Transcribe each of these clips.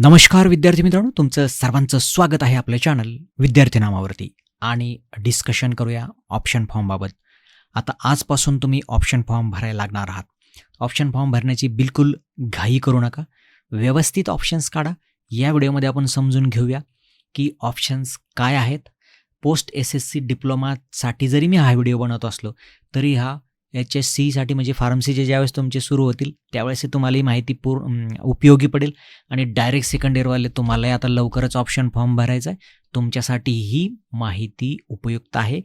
नमस्कार विद्यार्थी मित्रांनो तुमचं सर्वांचं स्वागत आहे आपल्या चॅनल विद्यार्थी नामावरती आणि डिस्कशन करूया ऑप्शन फॉर्मबाबत आता आजपासून तुम्ही ऑप्शन फॉर्म भरायला लागणार आहात. ऑप्शन फॉर्म भरण्याची बिलकुल घाई करू नका. व्यवस्थित ऑप्शन्स काढा. या व्हिडिओमध्ये आपण समजून घेऊया की ऑप्शन्स काय आहेत. पोस्ट एस एस सी डिप्लोमासाठी जरी मी हा व्हिडिओ बनवत असलो तरी हा एच एस सीसाठी म्हणजे फार्मसीचे ज्यावेळेस तुमचे सुरू होतील त्यावेळेस तुम्हाला ही माहिती पूर्ण उपयोगी पडेल आणि डायरेक्ट सेकंड इयरवाले तुम्हालाही आता लवकरच ऑप्शन फॉर्म भरायचा आहे. तुमच्यासाठी ही माहिती उपयुक्त आहे.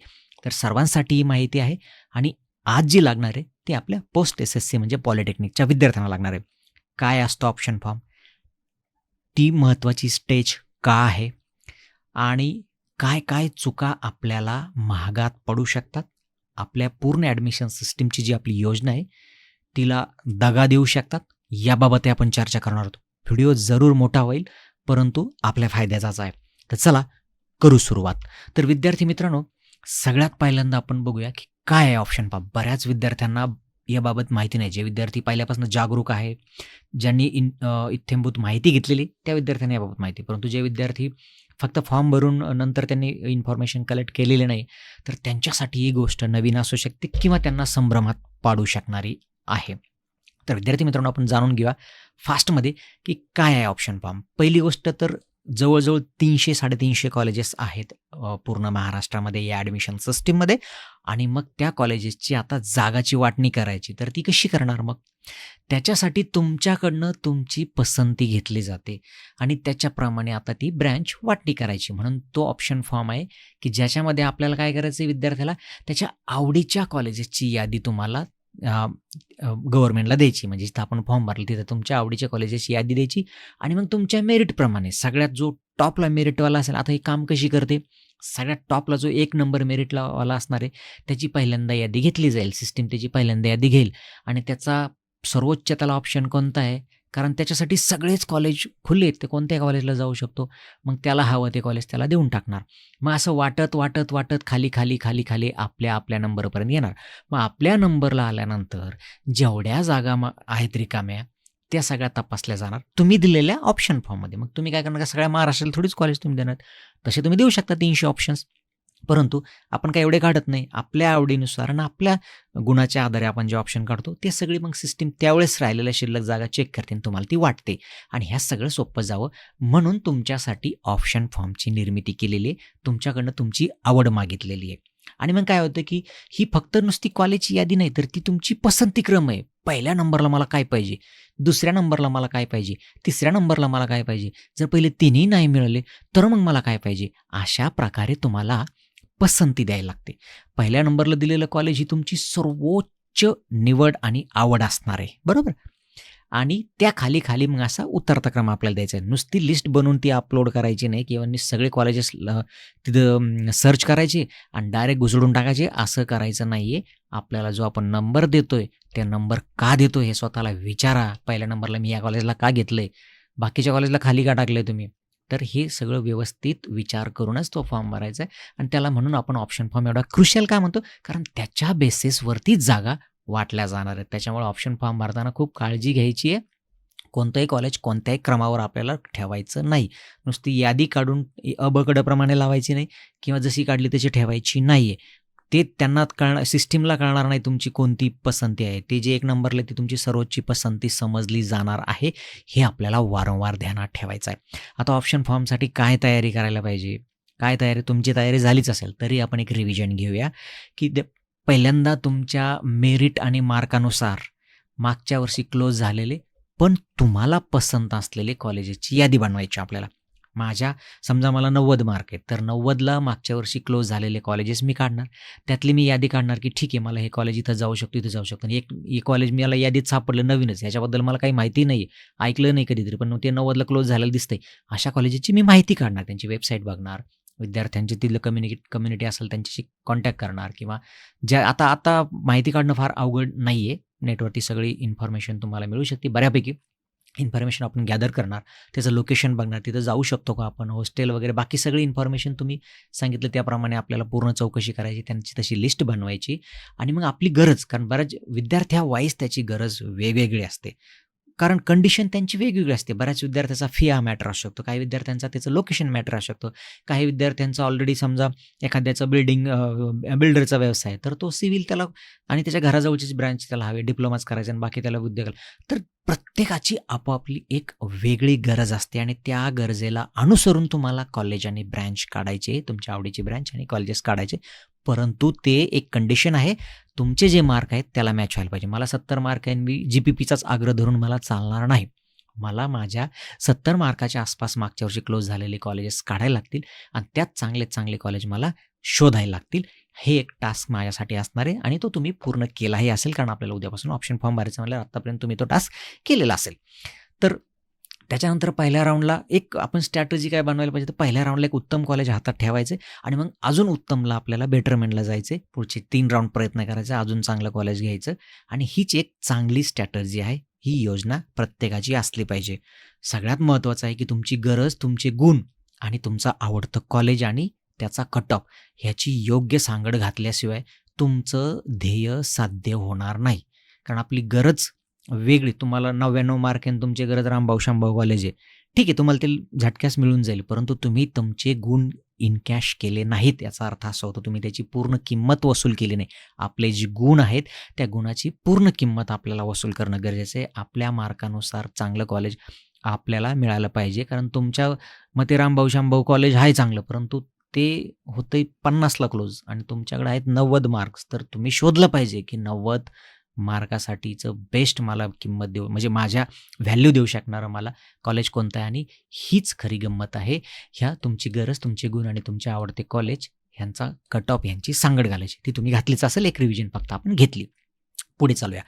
तर सर्वांसाठी ही माहिती आहे आणि आज जी लागणार आहे ती आपल्या पोस्ट एस एस सी म्हणजे पॉलिटेक्निकच्या विद्यार्थ्यांना लागणार आहे. काय असतो ऑप्शन फॉर्म ती महत्त्वाची स्टेज का आहे? आणि काय काय चुका आपल्याला महागात पडू शकतात? आपल्या पूर्ण ॲडमिशन सिस्टीमची जी आपली योजना आहे तिला दगा देऊ शकतात. याबाबतही आपण चर्चा करणार आहोत व्हिडिओ जरूर मोठा होईल परंतु आपल्या फायद्याचाच आहे. तर चला करू सुरुवात. तर विद्यार्थी मित्रांनो सगळ्यात पहिल्यांदा आपण बघूया की काय आहे ऑप्शन पा बऱ्याच विद्यार्थ्यांना याबाबत माहिती नाही. जे विद्यार्थी पहिल्यापासून जागरूक आहे ज्यांनी इन इत्थेंभूत माहिती घेतलेली त्या विद्यार्थ्यांना याबाबत माहिती. परंतु जे विद्यार्थी फक्त फॉर्म भरून नंतर त्यांनी इन्फॉर्मेशन कलेक्ट केलेले नाही तर त्यांच्यासाठी ही गोष्ट नवीन असू शकते किंवा त्यांना संभ्रमात पाडू शकणारी आहे. तर विद्यार्थी मित्रांनो आपण जाणून घेऊया फास्टमध्ये की काय आहे ऑप्शन फॉर्म पहिली गोष्ट तर जवळजवळ तीनशे साडेतीनशे कॉलेजेस आहेत पूर्ण महाराष्ट्रामध्ये या ॲडमिशन सिस्टीममध्ये आणि मग त्या कॉलेजेसची आता जागाची वाटणी करायची तर ती कशी करणार मग? त्याच्यासाठी तुमच्याकडनं तुमची पसंती घेतली जाते. आणि त्याच्याप्रमाणे आता ती ब्रँच वाटणी करायची. म्हणून तो ऑप्शन फॉर्म आहे की ज्याच्यामध्ये आपल्याला काय करायचं आहे विद्यार्थ्याला? त्याच्या आवडीच्या कॉलेजेसची यादी तुम्हाला गव्हर्नमेंटला द्यायची. म्हणजे जिथं आपण फॉर्म भरला तिथं तुमच्या आवडीच्या कॉलेजेसची यादी द्यायची. आणि मग तुमच्या मेरिटप्रमाणे सगळ्यात जो टॉपला मेरिटवाला असेल आता हे काम कशी करते? सगळ्यात टॉपला जो एक नंबर मेरिटला वाला असणार आहे त्याची पहिल्यांदा यादी घेतली जाईल. सिस्टीम त्याची पहिल्यांदा यादी घेईल. आणि त्याचा सर्वोच्च त्याला ऑप्शन कोणता आहे? कारण त्याच्यासाठी सगळेच कॉलेज खुले आहेत. ते कोणत्या कॉलेजला जाऊ शकतो. मग त्याला हवं ते कॉलेज त्याला देऊन टाकणार. मग असं वाटत वाटत वाटत खाली खाली खाली खाली आपल्या आपल्या नंबरपर्यंत येणार. मग आपल्या नंबरला आल्यानंतर जेवढ्या जागा मग आहेत रिकाम्या त्या सगळ्या तपासल्या जाणार. तुम्ही दिलेल्या ऑप्शन फॉर्ममध्ये मग तुम्ही काय करणार? का सगळ्या महाराष्ट्राला थोडीच कॉलेज तुम्ही देणार. तसे तुम्ही देऊ शकता तीनशे ऑप्शन्स परंतु आपण काय एवढे काढत नाही. आपल्या आवडीनुसार आणि आपल्या गुणाच्या आधारे आपण जे ऑप्शन काढतो ते सगळी मग सिस्टीम त्यावेळेस राहिलेल्या शिल्लक जागा चेक करते आणि तुम्हाला ती वाटते. आणि ह्या सगळं सोपं जावं. म्हणून तुमच्यासाठी ऑप्शन फॉर्मची निर्मिती केलेली आहे. तुमच्याकडनं तुमची आवड मागितलेली आहे. आणि मग काय होतं की ही फक्त नुसती कॉलेजची यादी नाही तर ती तुमची पसंतीक्रम आहे. पहिल्या नंबरला मला काय पाहिजे? दुसऱ्या नंबरला मला काय पाहिजे? तिसऱ्या नंबरला मला काय पाहिजे? जर पहिले तिन्ही नाही मिळाले तर मग मला काय पाहिजे? अशा प्रकारे तुम्हाला पसंती द्यायला लागते. पहिल्या नंबरला दिलेलं कॉलेज ही तुमची सर्वोच्च निवड आणि आवड असणार आहे. बरोबर? आणि त्या खाली खाली मग असा उतरता क्रम आपल्याला द्यायचा आहे. नुसती लिस्ट बनवून ती अपलोड करायची नाही किंवा सगळे कॉलेजेस तिथं सर्च करायचे आणि डायरेक्ट घुसडून टाकायचे असं करायचं नाही आहे आपल्याला जो आपण नंबर देतोय त्या नंबर का देतो हे स्वतःला विचारा. पहिल्या नंबरला मी या कॉलेजला का घेतलं आहे बाकीच्या कॉलेजला खाली का टाकलं आहे तुम्ही? तर हे सगळं व्यवस्थित विचार करूनच तो फॉर्म भरायचा आहे. आणि त्याला म्हणून आपण ऑप्शन फॉर्म एवढा क्रुशियल का म्हणतो? कारण त्याच्या बेसिसवरतीच जागा वाटल्या जाणार आहेत. त्याच्यामुळे ऑप्शन फॉर्म भरताना खूप काळजी घ्यायची आहे. कोणतंही कॉलेज कोणत्याही क्रमावर आपल्याला ठेवायचं नाही. नुसती यादी काढून अबकडप्रमाणे लावायची नाही किंवा जशी काढली तशी ठेवायची नाही आहे ते त्यांना कळणार सिस्टीमला कळणार नाही तुमची कोणती पसंती आहे. ते जे एक नंबरला ती तुमची सर्वोच्च पसंती समजली जाणार आहे. हे आपल्याला वारंवार ध्यानात ठेवायचं आहे. आता ऑप्शन फॉर्मसाठी काय तयारी करायला पाहिजे? काय तयारी? तुमची तयारी झालीच असेल तरी आपण एक रिव्हिजन घेऊया. की पहिल्यांदा तुमच्या मेरिट आणि मार्कानुसार मागच्या वर्षी क्लोज झालेले पण तुम्हाला पसंत असलेले कॉलेजेसची यादी बनवायची आपल्याला. माझ्या समजा मला नव्वद मार्क आहेत तर नव्वदला मागच्या वर्षी क्लोज झालेले कॉलेजेस मी काढणार. त्यातली मी यादी काढणार की ठीक आहे मला हे कॉलेज इथं जाऊ शकतो इथं जाऊ शकतो. आणि एक हे कॉलेज मला यादीत सापडलं नवीनच. याच्याबद्दल मला काही माहिती नाही ऐकलं नाही कधीतरी पण ते नव्वदला क्लोज झालेलं दिसतंय. अशा कॉलेजेसची मी माहिती काढणार त्यांची वेबसाईट बघणार. विद्यार्थ्यांची तिथलं कम्युनिकेट कम्युनिटी असेल त्यांच्याशी कॉन्टॅक्ट करणार किंवा ज्या आता आता माहिती काढणं फार अवघड नाही आहे नेटवरती सगळी इन्फॉर्मेशन तुम्हाला मिळू शकते बऱ्यापैकी. इन्फॉर्मेशन आपण गॅदर करणार त्याचं लोकेशन बघणार तिथं जाऊ शकतो का आपण हॉस्टेल वगैरे बाकी सगळी इन्फॉर्मेशन तुम्ही सांगितलं त्याप्रमाणे आपल्याला पूर्ण चौकशी करायची त्यांची तशी लिस्ट बनवायची. आणि मग आपली गरज कारण बऱ्याच विद्यार्थ्या वाईज त्याची गरज वेगवेगळी असते. कारण कंडिशन त्यांची वेगवेगळी असते. बऱ्याच विद्यार्थ्याचा फी हा मॅटर असू शकतो. काही विद्यार्थ्यांचा त्याचं लोकेशन मॅटर असू शकतो. काही विद्यार्थ्यांचा ऑलरेडी समजा एखाद्याचा बिल्डिंग बिल्डरचा व्यवसाय तर तो सिव्हिल त्याला आणि त्याच्या घराजवळचीच ब्रँच त्याला हवी. डिप्लोमाच करायचे आणि बाकी त्याला उद्योग तर प्रत्येकाची आपापली एक वेगळी गरज असते आणि त्या गरजेला अनुसरून तुम्हाला कॉलेज आणि ब्रँच काढायचे तुमच्या आवडीची ब्रँच आणि कॉलेजेस काढायचे. परंतु ते एक कंडिशन आहे. तुमचे जे मार्क आहेत त्याला मॅच व्हायला पाहिजे. मला सत्तर मार्क आहे आणि मी जी पी पीचाच आग्रह धरून मला चालणार नाही. मला माझ्या सत्तर मार्काच्या आसपास मागच्या वर्षी क्लोज झालेले कॉलेजेस काढायला लागतील आणि त्यात चांगले चांगले कॉलेज मला शोधायला लागतील. हे एक टास्क माझ्यासाठी असणार आहे आणि तो तुम्ही पूर्ण केलाही असेल कारण आपल्याला उद्यापासून ऑप्शन फॉर्म भरायचं म्हणल्यावर आत्तापर्यंत तुम्ही तो टास्क केलेला असेल. तर त्याच्यानंतर पहिल्या राऊंडला एक आपण स्ट्रॅटजी काय बनवायला पाहिजे तर पहिल्या राऊंडला एक उत्तम कॉलेज हातात ठेवायचे आणि मग अजून उत्तमला आपल्याला बेटरमेंटला जायचे. पुढचे तीन राऊंड प्रयत्न करायचे अजून चांगलं कॉलेज घ्यायचं. आणि हीच एक चांगली स्ट्रॅटर्जी आहे. ही योजना प्रत्येकाची असली पाहिजे. सगळ्यात महत्त्वाचं आहे की तुमची गरज तुमचे गुण आणि तुमचं आवडतं कॉलेज आणि त्याचा कट ऑफ ह्याची योग्य सांगड घातल्याशिवाय तुमचं ध्येय साध्य होणार नाही. कारण आपली गरज वेगळी. तुम्हाला नव्याण्णव मार्क आणि तुमची गरज रामभाऊ शामभाऊ कॉलेज आहे. ठीक आहे तुम्हाला ते झटक्यास मिळून जाईल परंतु तुम्ही तुमचे गुण इन कॅश केले नाहीत याचा अर्थ असा होतो तुम्ही त्याची पूर्ण किंमत वसूल केली नाही. आपले जे गुण आहेत त्या गुणाची पूर्ण किंमत आपल्याला वसूल करणं गरजेचं आहे. आपल्या मार्कानुसार चांगलं कॉलेज आपल्याला मिळालं पाहिजे कारण तुमच्या मते रामभाऊ शामभाऊ कॉलेज आहे चांगलं परंतु ते होतं पन्नासला क्लोज आणि तुमच्याकडे आहेत नव्वद मार्क्स तर तुम्ही शोधलं पाहिजे की नव्वद मार्कासाठीचं बेस्ट मला किंमत देऊ म्हणजे माझ्या व्हॅल्यू देऊ शकणारं मला कॉलेज कोणतं आहे आणि हीच खरी गंमत आहे. ह्या तुमची गरज तुमचे गुण आणि तुमचे आवडते कॉलेज ह्यांचा कट ऑफ यांची सांगड घालायची. ती तुम्ही घातलीच असेल एक रिव्हिजन फक्त आपण घेतली. पुढे चालूया.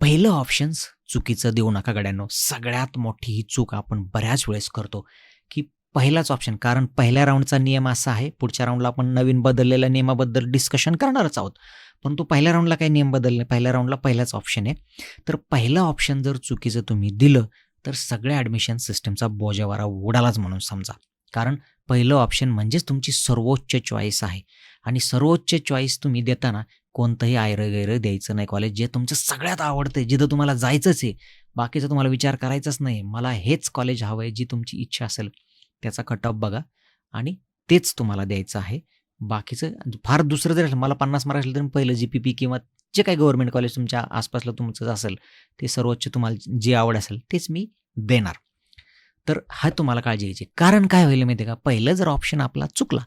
पहिलं ऑप्शन्स चुकीचं देऊ नका गड्यांनो. सगळ्यात मोठी ही चूक आपण बऱ्याच वेळेस करतो की पहिलाच ऑप्शन कारण पहिल्या राऊंडचा नियम असा आहे पुढच्या राऊंडला आपण नवीन बदललेल्या नियमाबद्दल डिस्कशन करणारच आहोत. परंतु पहिल्या राऊंडला काही नियम बदलले पहिल्या राऊंडला पहिलाच ऑप्शन आहे. तर पहिलं ऑप्शन जर चुकीचं तुम्ही दिलं तर सगळ्या ॲडमिशन सिस्टमचा बोजावारा उडालाच म्हणून समजा. कारण पहिलं ऑप्शन म्हणजेच तुमची सर्वोच्च चॉईस आहे. आणि सर्वोच्च चॉईस तुम्ही देताना कोणतंही आयरं गैरं द्यायचं नाही कॉलेज जे तुमचं सगळ्यात आवडतं जिथं तुम्हाला जायचंच आहे. बाकीचा तुम्हाला विचार करायचाच नाही मला हेच कॉलेज हवं आहे जी तुमची इच्छा असेल त्याचा कट ऑफ बघा. आणि तेच तुम्हाला द्यायचं आहे. बाकीचं फार दुसरं जर मला पन्नास मार्क असलं तर पहिलं जी पी पी किंवा जे काही गव्हर्नमेंट कॉलेज तुमच्या आसपासला तुमचं असेल ते सर्वोच्च तुम्हाला जे आवड असेल तेच मी देणार. तर हा तुम्हाला काळजी घ्यायची कारण काय होईल माहिती आहे का? पहिलं जर ऑप्शन आपला चुकला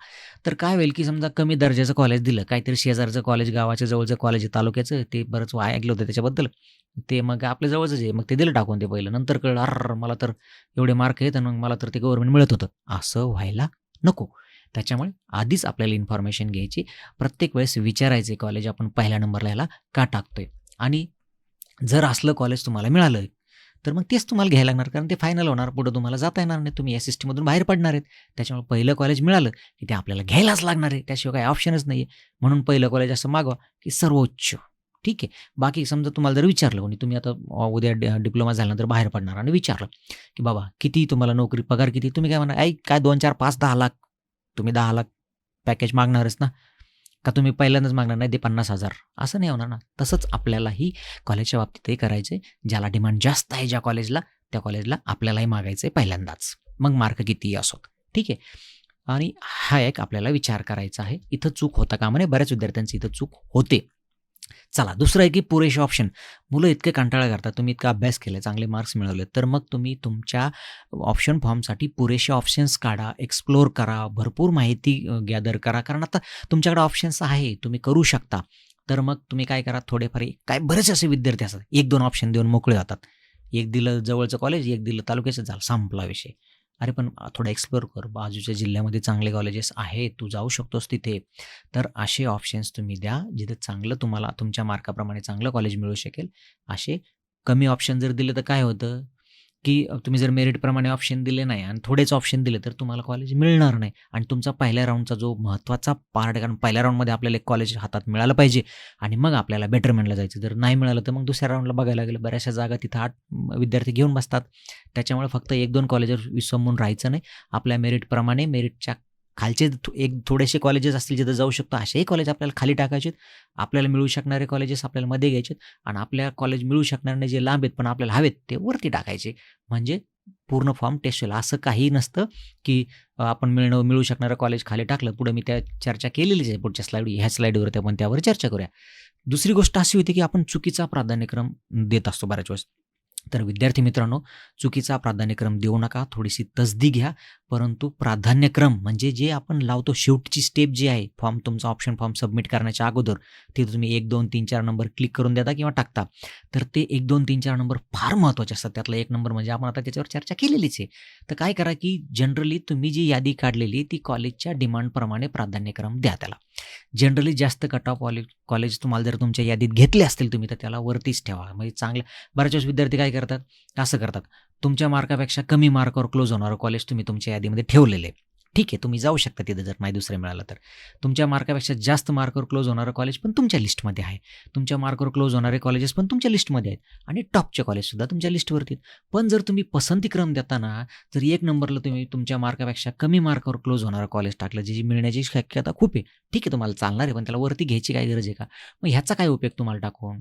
तर काय होईल की समजा कमी दर्जाचं कॉलेज दिलं काहीतरी शेजारचं कॉलेज गावाच्या जवळचं कॉलेज तालुक्याचं ते बरंच वाय ऐकलं होतं त्याच्याबद्दल. ते मग आपल्या जवळच आहे मग ते दिलं टाकून ते पहिलं. नंतर कळलं अर मला तर एवढे मार्क आहेत आणि मग मला तर ते गव्हर्नमेंट मिळत होतं. असं व्हायला नको. त्याच्यामुळे आधीच आपल्याला इन्फॉर्मेशन घ्यायची. प्रत्येक वेळेस विचारायचे कॉलेज आपण पहिल्या नंबरला ह्याला का टाकतोय? आणि जर असलं कॉलेज तुम्हाला मिळालं तर मग तेच तुम्हाला घ्यायला लागणार कारण ते फायनल होणार पुढं तुम्हाला जाता येणार नाही. तुम्ही या सिस्टीममधून बाहेर पडणार आहेत. त्याच्यामुळे पहिलं कॉलेज मिळालं की ते आपल्याला घ्यायलाच लागणार आहे. त्याशिवाय काही ऑप्शनच नाही आहे म्हणून पहिलं कॉलेज असं मागवा की सर्वोच्च. ठीक आहे? बाकी समजा तुम्हाला जर विचारलं कोणी तुम्ही आता उद्या डिप्लोमा झाल्यानंतर बाहेर पडणार आणि विचारलं की बाबा किती तुम्हाला नोकरी पगार किती तुम्ही काय म्हणा ऐक काय दोन चार पाच दहा लाख तुम्ही दहा लाख पॅकेज मागणारच ना? का तुम्ही पहिल्यांदाच मागणार? नाही ते पन्नास हजार. असं नाही होणार ना. तसंच आपल्यालाही कॉलेजच्या बाबतीतही करायचं आहे ज्याला डिमांड जास्त आहे ज्या कॉलेजला त्या कॉलेजला आपल्यालाही मागायचं आहे पहिल्यांदाच. मग मार्क कितीही असोत ठीक आहे? आणि हा एक आपल्याला विचार करायचा आहे. इथं चूक होता का म्हणे बऱ्याच विद्यार्थ्यांची इथं चूक होते. चला दुसरं आहे की पुरेसे ऑप्शन मुलं इतके कंटाळा करतात तुम्ही इतका अभ्यास केला चांगले मार्क्स मिळवले तर मग तुम्ही तुमच्या ऑप्शन फॉर्मसाठी पुरेसे ऑप्शन्स काढा एक्सप्लोर करा भरपूर माहिती गॅदर करा. कारण आता तुमच्याकडे ऑप्शन्स आहे तुम्ही करू शकता. तर मग तुम्ही काय करा थोडेफार काय बरेच असे विद्यार्थी असतात एक दोन ऑप्शन देऊन मोकळे जातात. एक दिलं जवळचं कॉलेज एक दिलं तालुक्याचं झालं संपला विषय. अरे पण थोडं एक्सप्लोअर कर. बाजूच्या जिल्ह्यामध्ये चांगले कॉलेजेस आहेत तू जाऊ शकतोस तिथे. तर असे ऑप्शन्स तुम्ही द्या जिथे चांगलं तुम्हाला तुमच्या मार्काप्रमाणे चांगलं कॉलेज मिळू शकेल. असे कमी ऑप्शन जर दिले तर काय होतं? की तुम्ही जर मेरिटप्रमाणे ऑप्शन दिले नाही आणि थोडेच ऑप्शन दिले तर तुम्हाला कॉलेज मिळणार नाही. आणि तुमचा पहिल्या राऊंडचा जो महत्त्वाचा पार्ट कारण पहिल्या राऊंडमध्ये आपल्याला एक कॉलेज हातात मिळालं पाहिजे. आणि मग आपल्याला बेटरमेंटला जायचं. जर नाही मिळालं तर मग दुसऱ्या राऊंडला बघायला गेलं बऱ्याचशा जागा तिथं आठ विद्यार्थी घेऊन बसतात. त्याच्यामुळे फक्त एक दोन कॉलेजवर विसंबून राहायचं नाही. आपल्या मेरिटप्रमाणे मेरिटच्या खालचे एक थोडेसे कॉलेजेस असतील जिथं जाऊ शकतो असेही कॉलेज आपल्याला खाली टाकायचे आपल्याला मिळू शकणारे कॉलेजेस आपल्याला मध्ये घ्यायचे आणि आपल्या कॉलेज मिळू शकणार नाही जे लांब आहेत पण आपल्याला हवेत ते वरती टाकायचे म्हणजे पूर्ण फॉर्म टेस्ट होईल. असं काही नसतं की आपण मिळणं मिळू शकणारं कॉलेज खाली टाकलं पुढे मी त्या चर्चा केलेलीच आहे. पुढच्या स्लाईड ह्या स्लाईडवरती आपण त्यावर चर्चा करूया. दुसरी गोष्ट अशी होती की आपण चुकीचा प्राधान्यक्रम देत असतो बऱ्याच वेळेस. तर विद्यार्थी मित्रांनो चुकीचा प्राधान्यक्रम देऊ नका थोडीशी तसदी घ्या परंतु प्राधान्यक्रम म्हणजे जे आपण लावतो शेवटची स्टेप जी आहे फॉर्म तुमचा ऑप्शन फॉर्म सबमिट करण्याच्या अगोदर ते तुम्ही एक दोन तीन चार नंबर क्लिक करून देता किंवा टाकता. तर ते एक दोन तीन चार नंबर फार महत्त्वाचे असतात. त्यातला एक नंबर म्हणजे आपण आता त्याच्यावर चर्चा केलेलीच आहे. तर काय करा की जनरली तुम्ही जी यादी काढलेली ती कॉलेजच्या डिमांडप्रमाणे प्राधान्यक्रम द्या त्याला. जनरली जास्त कट ऑफ कॉलेज कॉलेज तुम्हाला जर तुमच्या यादीत घेतले असतील तुम्ही तर त्याला वरतीच ठेवा. म्हणजे चांगल्या बऱ्याच वेळेस विद्यार्थी काय करतात? असं करतात. तुमच्या मार्कापेक्षा कमी मार्कावर क्लोज होणारं कॉलेज तुम्ही तुमच्या यादीमध्ये ठेवलेले आहे. ठीक आहे तुम्ही जाऊ शकता तिथे जर नाही दुसरं मिळालं तर. तुमच्या मार्कापेक्षा जास्त मार्कवर क्लोज होणारं कॉलेज पण तुमच्या लिस्टमध्ये आहे. तुमच्या मार्कवर क्लोज होणारे कॉलेजेस पण तुमच्या लिस्टमध्ये आहेत. आणि टॉपचे कॉलेजसुद्धा तुमच्या लिस्टवरती आहेत. पण जर तुम्ही पसंतीक्रम देताना जर एक नंबरला तुम्ही तुमच्या मार्कापेक्षा कमी मार्कावर क्लोज होणारं कॉलेज टाकलं जी मिळण्याची शक्यता खूप आहे. ठीक आहे तुम्हाला चालणार आहे पण त्याला वरती घ्यायची काय गरज आहे का? मग ह्याचा काय उपयोग तुम्हाला टाकून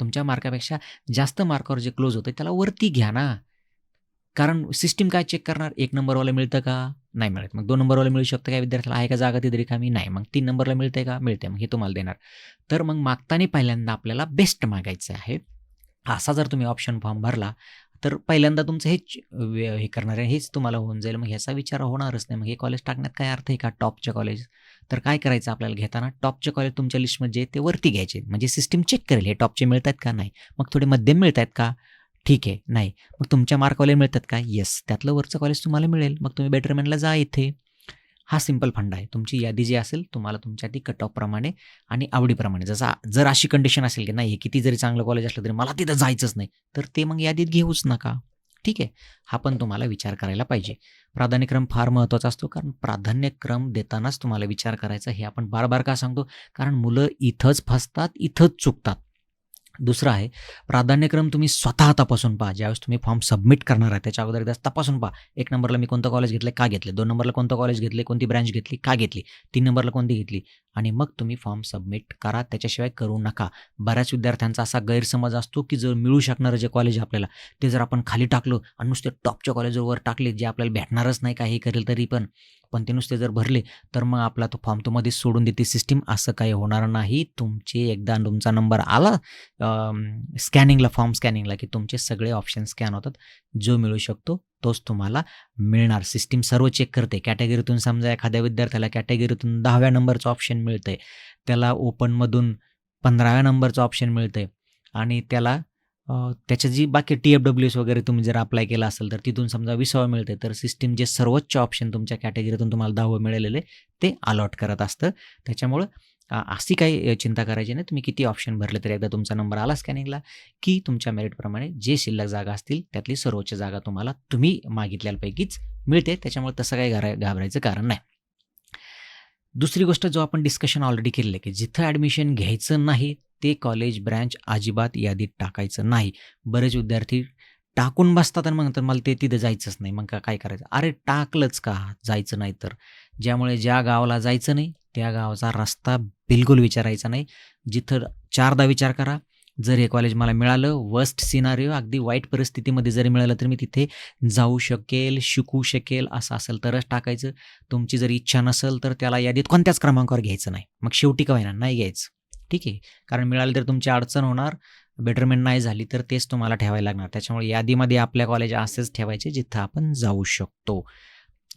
तुमच्या मार्कापेक्षा जास्त मार्कावर जे क्लोज होतं त्याला वरती घ्या ना. कारण सिस्टीम काय चेक करणार? एक नंबरवाला मिळतं का? नाही मिळत. मग दोन नंबरवाला मिळू शकतं का? विद्यार्थ्याला आहे का जागा तिथे रिकामी? नाही. मग तीन नंबरला मिळते का? मिळते मग हे तुम्हाला देणार. तर मग मागताना पहिल्यांदा आपल्याला बेस्ट मागायचं आहे. असा जर तुम्ही ऑप्शन फॉर्म भरला तर पहिल्यांदा तुमचं हेच हे करणार आहे हेच तुम्हाला होऊन जाईल. मग ह्याचा विचार होणारच नाही. मग हे कॉलेज टाकण्यात काय अर्थ आहे का टॉपचे कॉलेज तर काय करायचं आपल्याला घेताना? टॉपचे कॉलेज तुमच्या लिस्टमध्ये ते वरती घ्यायचे. म्हणजे सिस्टीम चेक करेल हे टॉपचे मिळत आहेत का नाही? मग थोडे मध्यम मिळत आहेत का? ठीक आहे. नाही. मग तुमच्या मार्कवाले मिळतात का? येस त्यातलं वरचं कॉलेज तुम्हाला मिळेल. मग तुम्ही बेटरमेंटला जा इथे. हा सिंपल फंड आहे. तुमची यादी जी असेल तुम्हाला तुमच्या ती कट ऑफप्रमाणे आणि आवडीप्रमाणे. जसा जर अशी कंडिशन असेल की नाही हे किती जरी चांगलं कॉलेज असलं तरी मला तिथं जायचंच नाही तर ते मग यादीत घेऊच नका. ठीक आहे? हा पण तुम्हाला विचार करायला पाहिजे. प्राधान्यक्रम फार महत्त्वाचा असतो कारण प्राधान्यक्रम देतानाच तुम्हाला विचार करायचा हे आपण बार बार का सांगतो? कारण मुलं इथंच फसतात इथंच चुकतात. दुसरं आहे प्राधान्यक्रम तुम्ही स्वतः तपासून पहा. ज्यावेळेस तुम्ही फॉर्म सबमिट करणार आहे त्याच्या अगोदर एकदा तपासून पहा. एक नंबरला मी कोणतं कॉलेज घेतलं का घेतलं दोन नंबरला कोणतं कॉलेज घेतले कोणती ब्रँच घेतली? का घेतली? तीन नंबरला कोणती घेतली? आणि मग तुम्ही फॉर्म सबमिट करा. त्याच्याशिवाय करू नका. बऱ्याच विद्यार्थ्यांचा असा गैरसमज असतो की जर मिळू शकणारं जे कॉलेज आपल्याला ते जर आपण खाली टाकलं आणि नुसते टॉपच्या कॉलेजवर टाकले जे आपल्याला भेटणारच नाही काही करेल तरी पण पण ते नुसते जर भरले तर मग आपला तो फॉर्म तो मध्येच सोडून देते सिस्टीम असं काही होणार नाही. तुमचे एकदा तुमचा नंबर आला स्कॅनिंगला फॉर्म स्कॅनिंगला की तुमचे सगळे ऑप्शन स्कॅन होतात. जो मिळू शकतो तोच तुम्हाला मिळणार. सिस्टीम सर्व चेक करते. कॅटेगरीतून समजा एखाद्या विद्यार्थ्याला कॅटेगरीतून दहाव्या नंबरचं ऑप्शन मिळतंय. त्याला ओपनमधून पंधराव्या नंबरचं ऑप्शन मिळतंय. आणि त्याला त्याच्या जी बाकी टी एफ डब्ल्यू एस वगैरे तुम्ही जर अप्लाय केला असेल तर तिथून समजा विसावं मिळते तर सिस्टीम जे सर्वोच्च ऑप्शन तुमच्या कॅटेगरीतून तुम्हाला दहावं मिळालेले ते अलॉट करत असतं. त्याच्यामुळं अशी काही चिंता करायची नाही. तुम्ही किती ऑप्शन भरले तरी एकदा तुमचा नंबर आला स्कॅनिंगला की तुमच्या मेरिटप्रमाणे जे शिल्लक जागा असतील त्यातली सर्वोच्च जागा तुम्हाला तुम्ही मागितल्यापैकीच मिळते. त्याच्यामुळे तसं काही घरा घाबरायचं कारण नाही. दुसरी गोष्ट जो आपण डिस्कशन ऑलरेडी केलेलं आहे की जिथं ॲडमिशन घ्यायचं नाही ते कॉलेज ब्रँच अजिबात यादीत टाकायचं नाही. बरेच विद्यार्थी टाकून बसतात आणि मग तर मला ते तिथं जायचंच नाही. मग का काय करायचं? अरे टाकलंच का जायचं नाही तर ज्यामुळे ज्या गावाला जायचं नाही त्या गावाचा रस्ता बिलकुल विचारायचा नाही. जिथं चारदा विचार करा. जर हे कॉलेज मला मिळालं वर्स्ट सिनारिओ अगदी वाईट परिस्थितीमध्ये जरी मिळालं तर मी तिथे जाऊ शकेल शिकू शकेल असं असेल तरच टाकायचं. तुमची जर इच्छा नसेल तर त्याला यादीत कोणत्याच क्रमांकावर घ्यायचं नाही. मग शेवटी का होईना? नाही घ्यायचं. ठीक आहे? कारण मिळालं तर तुमची अडचण होणार. बेटरमेंट नाही झाली तर तेच तुम्हाला ठेवायला लागणार. त्याच्यामुळे यादीमध्ये आपल्या कॉलेज असेच ठेवायचे जिथं आपण जाऊ शकतो.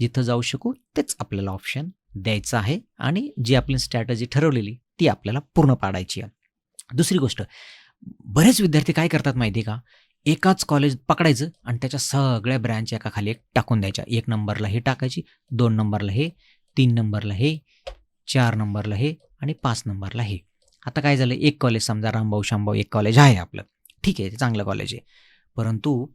जिथं जाऊ शकू तेच आपल्याला ऑप्शन द्यायचं आहे आणि जी आपली स्ट्रॅटजी ठरवलेली ती आपल्याला पूर्ण पाडायची आहे. दुसरी गोष्ट बरेच विद्यार्थी काय करतात माहिती आहे का? एकाच कॉलेज पकडायचं आणि त्याच्या सगळ्या ब्रँच एका खाली एक टाकून द्यायच्या. एक नंबरला हे टाकायची दोन नंबरला हे तीन नंबरला हे चार नंबरला हे आणि पाच नंबरला हे. आता काय झालं? एक कॉलेज समजा रामभाऊ शांभाऊ एक कॉलेज आहे आपलं. ठीक आहे ते चांगलं कॉलेज आहे. परंतु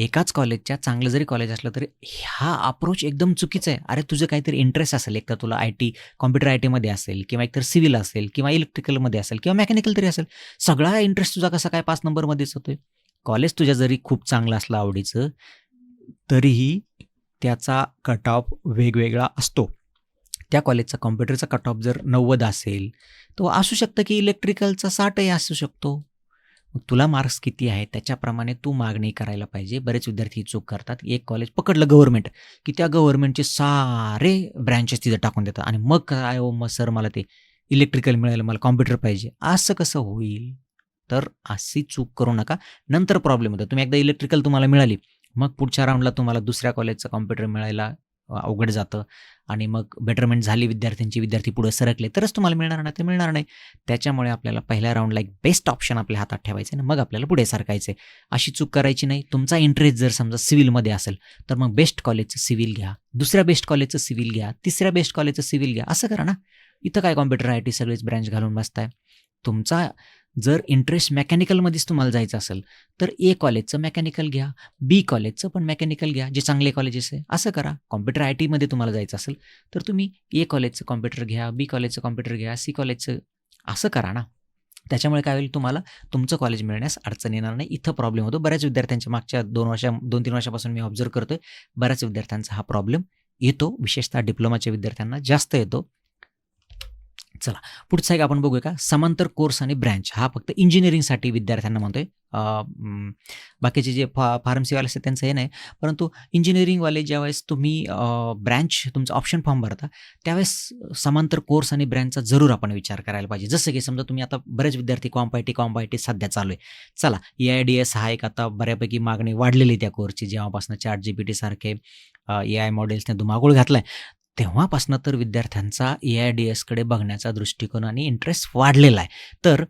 एकाच कॉलेजच्या चांगलं जरी कॉलेज असलं तरी हा अप्रोच एकदम चुकीचा आहे. अरे तुझं काहीतरी इंटरेस्ट असेल एक तर तुला आय टी कॉम्प्युटर आय टीमध्ये असेल किंवा एकतर सिव्हिल असेल किंवा इलेक्ट्रिकलमध्ये असेल किंवा मेकॅनिकल तरी असेल. सगळा इंटरेस्ट तुझा कसा काय पाच नंबरमध्येच होतोय? कॉलेज तुझ्या जरी खूप चांगलं असलं आवडीचं तरीही त्याचा कट ऑफ वेगवेगळा असतो. त्या कॉलेजचा कॉम्प्युटरचा कट ऑफ जर नव्वद असेल तो असू शकतं की इलेक्ट्रिकलचा साठही असू शकतो. मग तुला मार्क्स किती आहे त्याच्याप्रमाणे तू मागणी करायला पाहिजे. बरेच विद्यार्थी चूक करतात. एक कॉलेज पकडलं गव्हर्नमेंट की त्या गव्हर्नमेंटचे सारे ब्रँचेस तिथं टाकून देतात. आणि मग काय हो? मग सर मला ते इलेक्ट्रिकल मिळालं मला कॉम्प्युटर पाहिजे. असं कसं होईल? तर अशी चूक करू नका. नंतर प्रॉब्लेम होता. तुम्ही एकदा इलेक्ट्रिकल तुम्हाला मिळाली. मग पुढच्या राऊंडला तुम्हाला दुसऱ्या कॉलेजचं कॉम्प्युटर मिळायला अवघड जातं आणि मग बेटरमेंट झाली विद्यार्थ्यांची विद्यार्थी पुढे सरकले तरच तुम्हाला मिळणार नाही ते मिळणार नाही. त्याच्यामुळे आपल्याला पहिल्या राऊंडला एक बेस्ट ऑप्शन आपल्या हातात ठेवायचं आणि मग आपल्याला पुढे सरकायचं अशी चूक करायची नाही. तुमचा इंटरेस्ट जर समजा सिव्हिलमध्ये असेल तर मग बेस्ट कॉलेजचं सिव्हिल घ्या. दुसऱ्या बेस्ट कॉलेजचं सिव्हिल घ्या. तिसऱ्या बेस्ट कॉलेजचं सिव्हिल घ्या. असं करा ना. इथं काय कॉम्प्युटर आय टी सगळेच ब्रँच घालून बसताय? तुमचा जर इंटरेस्ट मेकॅनिकलमध्येच तुम्हाला जायचं असेल तर ए कॉलेजचं मेकॅनिकल घ्या बी कॉलेजचं पण मेकॅनिकल घ्या जे चांगले कॉलेजेस आहे असं करा. कॉम्प्युटर आय टीमध्ये तुम्हाला जायचं असेल तर तुम्ही ए कॉलेजचं कॉम्प्युटर घ्या बी कॉलेजचं कॉम्प्युटर घ्या सी कॉलेजचं असं करा ना. त्याच्यामुळे काय होईल तुम्हाला तुमचं कॉलेज मिळण्यास अडचण येणार नाही. इथं प्रॉब्लेम होतो. बऱ्याच विद्यार्थ्यांच्या मागच्या दोन वर्षा दोन तीन वर्षापासून मी ऑब्झर्व करतोय. बऱ्याच विद्यार्थ्यांचा हा प्रॉब्लेम येतो. विशेषतः डिप्लोमाच्या विद्यार्थ्यांना जास्त येतो. चला पुढचा एक आपण बघूया का? समांतर कोर्स आणि ब्रँच. हा फक्त इंजिनिअरिंगसाठी विद्यार्थ्यांना म्हणतोय. बाकीचे जे फा फार्मसीवाले असतात त्यांचं हे नाही. परंतु इंजिनिअरिंगवाले ज्यावेळेस तुम्ही ब्रँच तुमचा ऑप्शन फॉर्म भरता त्यावेळेस समांतर कोर्स आणि ब्रँचचा जरूर आपण विचार करायला पाहिजे. जसं की समजा तुम्ही आता बरेच विद्यार्थी comp I T comp I T सध्या चालू आहे. चला ए आय डी एस हा एक आता बऱ्यापैकी मागणी वाढलेली आहे त्या कोर्सची. जेव्हापासून चॅट जी पी टी सारखे ए आय मॉडेल्सने धुमाकूळ आहे तेव्हापासनं तर विद्यार्थ्यांचा ए आय डी एसकडे बघण्याचा दृष्टिकोन आणि इंटरेस्ट वाढलेला आहे. तर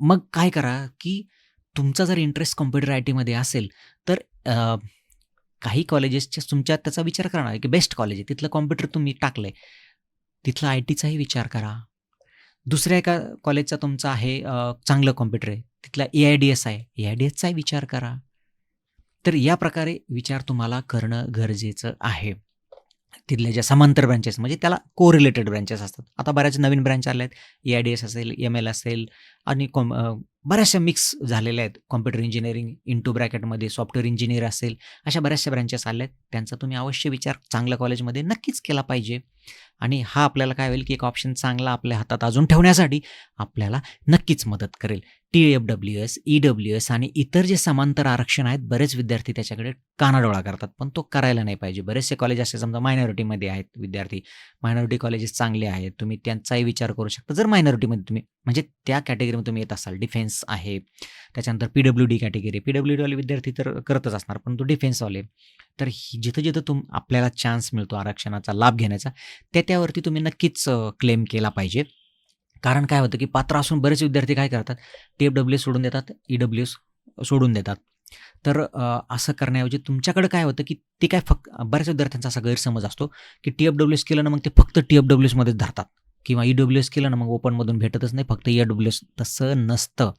मग काय करा की तुमचा जर इंटरेस्ट कॉम्प्युटर आय टीमध्ये असेल तर काही कॉलेजेसच्या तुमच्या त्याचा विचार करा ना की बेस्ट कॉलेज आहे तिथलं कॉम्प्युटर तुम्ही टाकलं आहे तिथलं आय टीचाही विचार करा. दुसऱ्या एका कॉलेजचा तुमचा आहे चांगलं कॉम्प्युटर आहे तिथला ए आय डी एस आहे ए आय डी एसचाही विचार करा. तर या प्रकारे विचार तुम्हाला करणं गरजेचं आहे. तिथल्या ज्या समांतर ब्रँचेस म्हणजे त्याला को रिलेटेड ब्रँचेस असतात. आता बऱ्याच नवीन ब्रँच आल्या आहेत ए आय डी एस असेल एम एल असेल आणि कॉम बऱ्याचशा मिक्स झालेल्या आहेत. कॉम्प्युटर इंजिनिअरिंग इंटू ब्रॅकेटमध्ये सॉफ्टवेअर इंजिनियर असेल अशा बऱ्याचशा ब्रँचेस आल्या आहेत त्यांचा तुम्ही अवश्य विचार चांगल्या कॉलेजमध्ये नक्कीच केला पाहिजे. आणि हा आपल्याला काय होईल की एक ऑप्शन चांगला आपल्या हातात अजून ठेवण्यासाठी आपल्याला नक्कीच मदत करेल. T F W S E W S आणि इतर जे समांतर आरक्षण आहेत बरेच विद्यार्थी त्याच्याकडे कानाडोळा करतात. पण तो करायला नाही पाहिजे. बरेचसे कॉलेज असे समजा मायनॉरिटीमध्ये आहेत विद्यार्थी. मायनॉरिटी कॉलेजेस चांगले आहेत. तुम्ही त्यांचाही विचार करू शकता. जर मायनॉरिटीमध्ये तुम्ही म्हणजे त्या कॅटेगरीमध्ये तुम्ही येत असाल डिफेन्स आहे. त्याच्यानंतर P W D category P W डीवाले विद्यार्थी तर करतच असणार पण तो डिफेन्सवाले तर ही जिथं जिथं तुम आपल्याला चान्स मिळतो आरक्षणाचा लाभ घेण्याचा त्या त्यावरती तुम्ही नक्कीच क्लेम केला पाहिजे. कारण काय होतं की पात्र असून बरेच विद्यार्थी काय करतात टी एफ डब्ल्यू सोडून देतात ई डब्ल्यू एस सोडून देतात. तर असं करण्याऐवजी तुमच्याकडे काय होतं की ते काय फक्त बऱ्याच विद्यार्थ्यांचा असा गैरसमज असतो की टी एफ डब्ल्यू एस केलं ना मग ते फक्त टी एफ डब्ल्यू एसमध्येच धरतात. किंवा ई डब्ल्यू एस केलं ना मग ओपनमधून भेटतच नाही. फक्त ई डब्ल्यू एस तसं नसतं.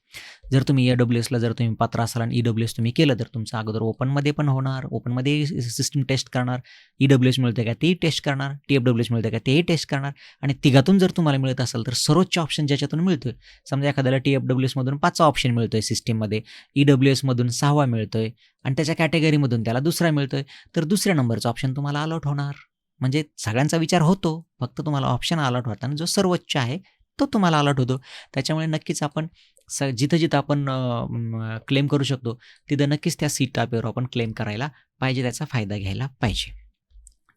जर तुम्ही ई डब्ल्यू एसला जर तुम्ही पात्र असाल आणि ई डब्ल्यू एस तुम्ही केलं तर तुमचं अगोदर ओपनमध्ये पण होणार. ओपनमध्ये सिस्टम टेस्ट करणार. ई डब्ल्यू एस मिळते का? तेही टेस्ट करणार. टी एफ डब्ल्यू एस मिळते का? तेही टेस्ट करणार. आणि तिघातून जर तुम्हाला मिळत असेल तर सर्वोच्च ऑप्शन ज्याच्यातून मिळतो आहे समजा एखाद्याला टी एफ डब्ल्यू एसमधून पाचवा ऑप्शन मिळतो आहे सिस्टीममध्ये ई डब्ल्यू एसमधून सहावा मिळतो आहे आणि त्याच्या कॅटेगरीमधून त्याला दुसरा मिळतो आहे तर दुसऱ्या नंबरचा ऑप्शन तुम्हाला अलॉट होणार. म्हणजे सगळ्यांचा विचार होतो फक्त तुम्हाला ऑप्शन अलॉट होताना जो सर्वोच्च आहे तो तुम्हाला अलॉट होतो. त्याच्यामुळे नक्कीच आपण स जिथं जिथं आपण क्लेम करू शकतो तिथं नक्कीच त्या सीट टापेवर आपण क्लेम करायला पाहिजे त्याचा फायदा घ्यायला पाहिजे.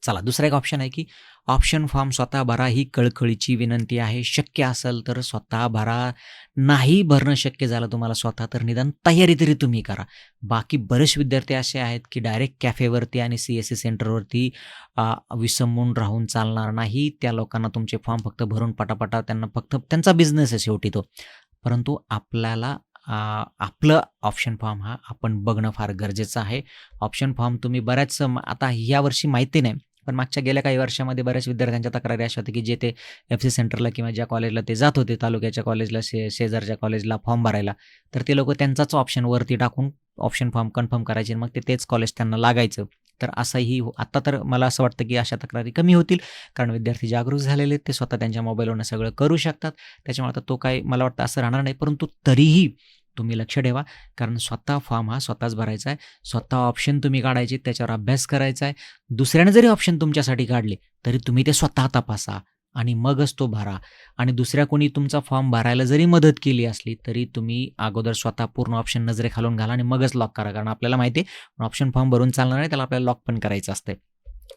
चला दुसरा एक ऑप्शन आहे की ऑप्शन फॉर्म स्वतः भरा ही कळकळीची विनंती आहे. शक्य असेल तर स्वतः भरा. नाही भरणं शक्य झालं तुम्हाला स्वतः तर निदान तयारी तरी तुम्ही करा. बाकी बरेच विद्यार्थी असे आहेत की डायरेक्ट कॅफेवरती आणि सी एस सी सेंटरवरती विसंबून राहून चालणार नाही. त्या लोकांना तुमचे फॉर्म फक्त भरून पटापटा त्यांना फक्त त्यांचा बिझनेस आहे शेवटी तो. परंतु आपल्याला आपलं ऑप्शन फॉर्म हा आपण बघणं फार गरजेचं आहे. ऑप्शन फॉर्म तुम्ही बऱ्याच आता ह्या वर्षी माहिती नाही. पण मागच्या गेल्या काही वर्षामध्ये बऱ्याच विद्यार्थ्यांच्या तक्रारी अशा होत्या की जे ते एफ सी सेंटरला किंवा ज्या कॉलेजला ते जात होते तालुक्याच्या कॉलेजला शे शेजारच्या कॉलेजला फॉर्म भरायला तर ते लोक त्यांचाच ऑप्शन वरती टाकून ऑप्शन फॉर्म कन्फर्म करायचे मग ते तेच कॉलेज त्यांना लागायचं. तर असंही हो- आता तर मला असं वाटतं की अशा तक्रारी कमी होतील कारण विद्यार्थी जागरूक झालेले आहेत ते स्वतः त्यांच्या मोबाईलवरनं सगळं करू शकतात. त्याच्यामुळे आता तो काय मला वाटतं असं राहणार नाही परंतु तरीही तुम्ही लक्ष ठेवा. कारण स्वतः फॉर्म हा स्वतःच भरायचा आहे. स्वतः ऑप्शन तुम्ही काढायचे त्याच्यावर अभ्यास करायचा आहे. दुसऱ्याने जरी ऑप्शन तुमच्यासाठी काढले तरी तुम्ही ते स्वतः तपासा आणि मगच तो भरा. आणि दुसऱ्या कोणी तुमचा फॉर्म भरायला जरी मदत केली असली तरी तुम्ही अगोदर स्वतः पूर्ण ऑप्शन नजरे खालून घाला आणि मगच लॉक करा. कारण आपल्याला माहिती आहे ऑप्शन फॉर्म भरून चालणार नाही त्याला आपल्याला लॉक पण करायचं असते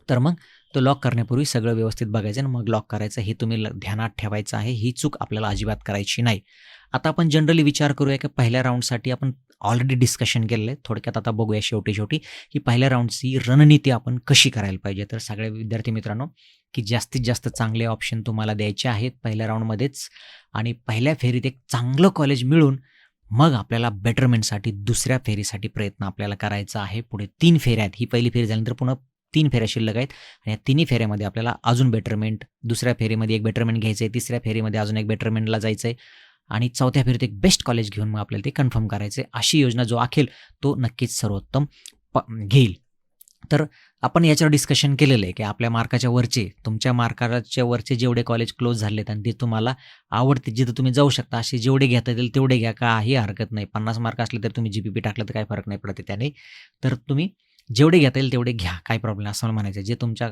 तर मग तो लॉक करण्यापूर्वी सगळं व्यवस्थित बघायचं आणि मग लॉक करायचं. हे तुम्ही ल- ध्यानात ठेवायचं आहे. ही चूक आपल्याला अजिबात करायची नाही. आता आपण जनरली विचार करूया की पहिल्या राऊंडसाठी आपण ऑलरेडी डिस्कशन केलेलं आहे थोडक्यात आता बघूया शेवटी शेवटी की पहिल्या राऊंडची रणनीती आपण कशी करायला पाहिजे. तर सगळ्या विद्यार्थी मित्रांनो की जास्तीत जास्त चांगले ऑप्शन तुम्हाला द्यायचे आहेत पहिल्या राऊंडमध्येच आणि पहिल्या फेरीत एक चांगलं कॉलेज मिळून मग आपल्याला बेटरमेंटसाठी दुसऱ्या फेरीसाठी प्रयत्न आपल्याला करायचा आहे. पुढे तीन फेऱ्या आहेत. ही पहिली फेरी झाल्यानंतर पुन्हा तीन फेऱ्या शिल्लक आहेत आणि या तिन्ही फेऱ्यामध्ये आपल्याला अजून बेटरमेंट दुसऱ्या फेरीमध्ये एक बेटरमेंट घ्यायचं आहे तिसऱ्या फेरीमध्ये अजून एक बेटरमेंटला जायचं आहे आणि चौथ्या फेरीत एक बेस्ट कॉलेज घेऊन मग आपल्याला ते कन्फर्म करायचं आहे अशी योजना जो आखेल तो नक्कीच सर्वोत्तम प घेईल. तर आपण याच्यावर डिस्कशन केलेलं आहे की आपल्या मार्काच्या वरचे तुमच्या मार्काच्या वरचे जेवढे कॉलेज क्लोज झालेत आणि ते तुम्हाला आवडते जिथं तुम्ही जाऊ शकता असे जेवढे घेता येतील तेवढे घ्या. काही हरकत नाही. पन्नास मार्क असले तर तुम्ही जी पी पी टाकलं तर काही फरक नाही पडते त्याने. तर तुम्ही जेवढे घेता येईल तेवढे घ्या काय प्रॉब्लेम असं मला म्हणायचं जे तुमच्या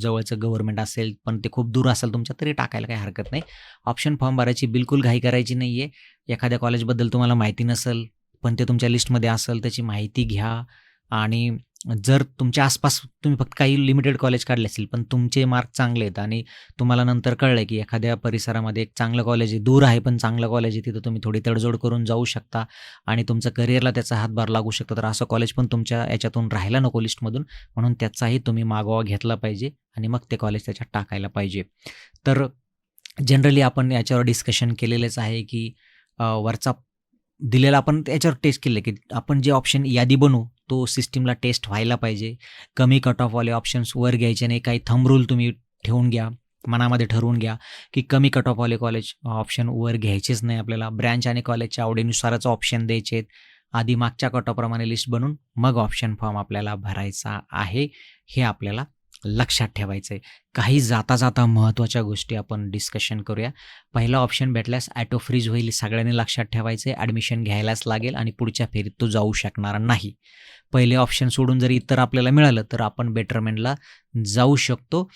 जवळचं गव्हर्नमेंट असेल पण ते खूप दूर असेल तुमच्या तरी टाकायला काही हरकत नाही. ऑप्शन फॉर्म भरायची बिलकुल घाई करायची नाही आहे एखाद्या कॉलेजबद्दल तुम्हाला माहिती नसेल पण ते तुमच्या लिस्टमध्ये असेल त्याची माहिती घ्या आणि जर तुमच्या आसपास तुम्ही फक्त काही लिमिटेड कॉलेज काढले असतील पण तुमचे मार्क चांगले आहेत आणि तुम्हाला नंतर कळलं की एखाद्या परिसरामध्ये एक चांगलं कॉलेज आहे दूर आहे पण चांगलं कॉलेज आहे तिथं तुम्ही थोडी तडजोड करून जाऊ शकता आणि तुमचं करिअरला त्याचा हातभार लागू शकतो. तर असं कॉलेज पण तुमच्या याच्यातून राहायला नको लिस्टमधून म्हणून त्याचाही तुम्ही मागोवा घेतला पाहिजे आणि मग ते कॉलेज त्याच्यात टाकायला पाहिजे. तर जनरली आपण याच्यावर डिस्कशन केलेलंच आहे की वरचा दिलेला आपण याच्यावर टेस्ट केलं की आपण जे ऑप्शन यादी बनवू तो सिस्टीमला टेस्ट व्हायला पाहिजे. कमी कट ऑफवाले ऑप्शन्स वर घ्यायचे नाही. काही थंब रूल तुम्ही ठेवून घ्या. मनामध्ये ठरवून घ्या की कमी कट ऑफवाले कॉलेज ऑप्शन वर घ्यायचेच नाही आपल्याला. ब्रँच आणि कॉलेजच्या आवडीनुसारच ऑप्शन द्यायचे आहेत आधी मागच्या कटॉप्रमाणे लिस्ट बनवून मग ऑप्शन फॉर्म आपल्याला भरायचा आहे. हे आपल्याला लक्षात ठेवायचं आहे काही जाता जाता महत्त्वाच्या गोष्टी आपण डिस्कशन करूया. पहिला ऑप्शन भेटल्यास ॲटो फ्रीज होईल सगळ्यांनी लक्षात ठेवायचं आहे ॲडमिशन घ्यायलाच लागेल आणि पुढच्या फेरीत तो जाऊ शकणार नाही. पहिले ऑप्शन सोडून जर इतर आपल्याला मिळालं तर आपण बेटरमेंटला जाऊ शकतो.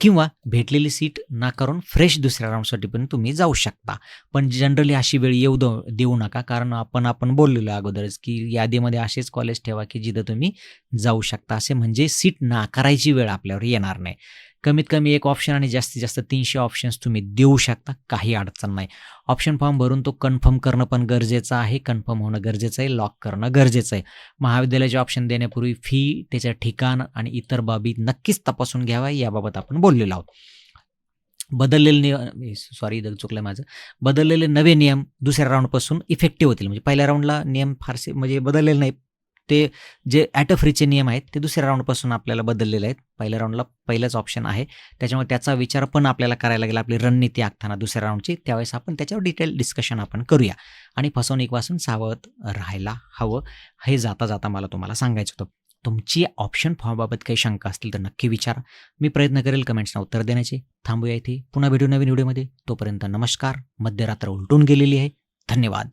किंवा भेटलेली सीट नाकारून फ्रेश दुसऱ्या राऊंडसाठी पण तुम्ही जाऊ शकता. पण जनरली अशी वेळ येऊ दो देऊ नका. कारण आपण आपण बोललेलो अगोदरच की यादीमध्ये असेच कॉलेज ठेवा की जिथं तुम्ही जाऊ शकता. असे म्हणजे सीट नाकारायची वेळ आपल्यावर येणार नाही. कमीत कमी एक ऑप्शन आणि जास्तीत जास्त तीनशे ऑप्शन्स तुम्ही देऊ शकता. काही अडचण नाही. ऑप्शन फॉर्म भरून तो कन्फर्म करणं पण गरजेचं आहे. कन्फर्म होणं गरजेचं आहे. लॉक करणं गरजेचं आहे. महाविद्यालयाचे ऑप्शन देण्यापूर्वी फी त्याचं ठिकाण आणि इतर बाबी नक्कीच तपासून घ्यावा. याबाबत आपण बोललेलो आहोत. बदललेले नियम सॉरी चुकलं माझं. बदललेले नवे नियम दुसऱ्या राऊंडपासून इफेक्टिव्ह होतील. म्हणजे पहिल्या राऊंडला नियम फारसे म्हणजे बदललेले नाही ते जे ॲट फ्रीचे नियम आहेत ते दुसऱ्या राऊंडपासून आपल्याला बदललेले आहेत. पहिल्या राऊंडला पहिलंच ऑप्शन आहे. त्याच्यामुळे त्याचा विचार पण आपल्याला करायला लागेल. आपली रणनीती आखताना दुसऱ्या राऊंडची त्यावेळेस आपण त्याच्यावर डिटेल डिस्कशन आपण करूया. आणि फसवणुकीपासून सावध राहायला हवं. हे जाता जाता मला तुम्हाला सांगायचं होतं. तुमची ऑप्शन फॉर्मबाबत काही शंका असतील तर नक्की विचारा. मी प्रयत्न करेल कमेंट्सना उत्तर देण्याचे. थांबूया इथे. पुन्हा भेटू नवीन व्हिडिओमध्ये तोपर्यंत नमस्कार. मध्यरात्र उलटून गेलेली आहे. धन्यवाद.